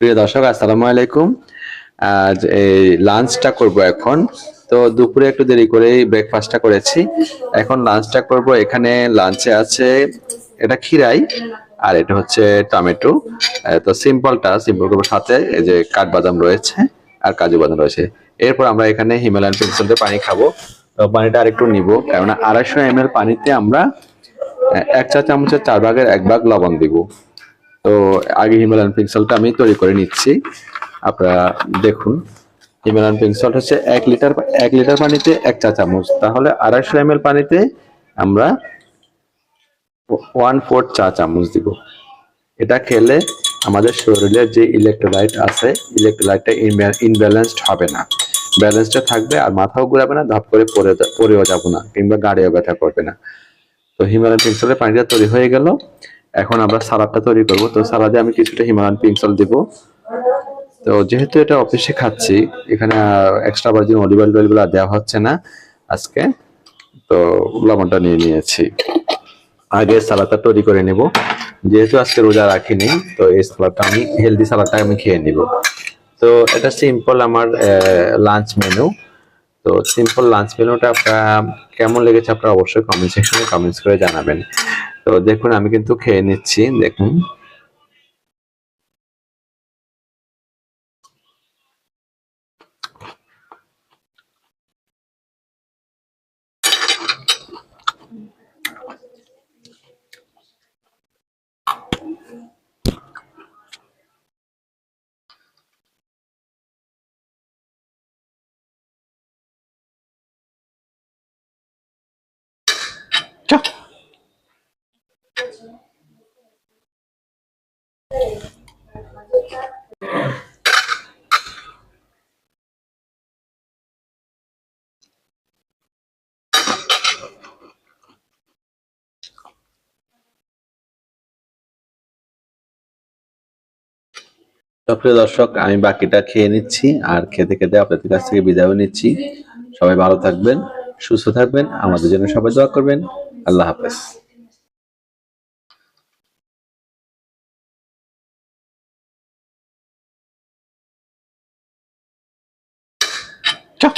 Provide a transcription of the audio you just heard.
প্রিয় দর্শক, আসসালামু আলাইকুম। আজ এই লাঞ্চটা করব এখন। তো দুপুরে একটু দেরি করেই ব্রেকফাস্টটা করেছি। এখন লাঞ্চটা করব। এখানে লাঞ্চে আছে এটা খিরাই আর এটা হচ্ছে টমেটো। তো সিম্পলটা, সিম্পল করব সাথে এই যে কাঠবাদাম রয়েছে আর কাজু বাদাম রয়েছে। এরপর আমরা এখানে হিমালয়ান পেন্সিলতে পানি খাব। তো পানিটা আরেকটু নিব। কেননা আড়াইশো এম পানিতে আমরা এক চা চামচের চার ভাগের এক ভাগ লবণ দিব। তো আগে হিমালয়ান পিক্সেলটা আমি তৈরি করে নিচ্ছি। আপনারা দেখুন, হিমালয়ান পিক্সেল হচ্ছে এক লিটার এক লিটার পানিতে এক চা চামচ। তাহলে আড়াইশো এম পানিতে আমরা ওয়ান ফোর চা চামচ দিব। এটা খেলে আমাদের শরীরে যে ইলেকট্রোলাইট আছে ইলেকট্রোলাইটটা ইনব্যালেন্সড হবে না। ব্যালেন্সটা থাকবে আর মাথাও ঘুরাবে না, ধাপ করে পড়েও যাব না, কিংবা গাড়িও ব্যথা করবে না। তো হিমালয়ান পিক্সেলের পানিটা তৈরি হয়ে গেল। এখন আমরা সালাদটা তৈরি করব। তো সালাদে আমি কিছুটা হিমালয়ান পিক্সেল দিব। তো যেহেতু এটা অফিসে খাচ্ছি, এখানে এক্সট্রা ভার্জিন অলিভ অয়েলগুলো দেওয়া হচ্ছে না আজকে। তো লবণটা নিয়ে নিয়েছি। আগে সালাদটা তৈরি করে নেব। যেহেতু আজকে রোজা রাখিনি, তো এই সালাদটা আমি হেলদি সালাদটা আমি খেয়ে নিব। তো এটা সিম্পল আমার লাঞ্চ মেনু তো সিম্পল লাঞ্চ মেনুটা আপনার কেমন লেগেছে আপনারা অবশ্যই কমেন্ট সেকশনে কমেন্টস করে জানাবেন। তো দেখুন, আমি কিন্তু খেয়ে নিচ্ছি, দেখুন। প্রিয় দর্শক, আমি বাকিটা খেয়ে নিচ্ছি আর খেতে খেতে আপনাদের কাছ থেকে বিদায় নিচ্ছি। সবাই ভালো থাকবেন, সুস্থ থাকবেন। আমাদের জন্য সবাই দোয়া করবেন। আল্লাহ হাফেজ। চা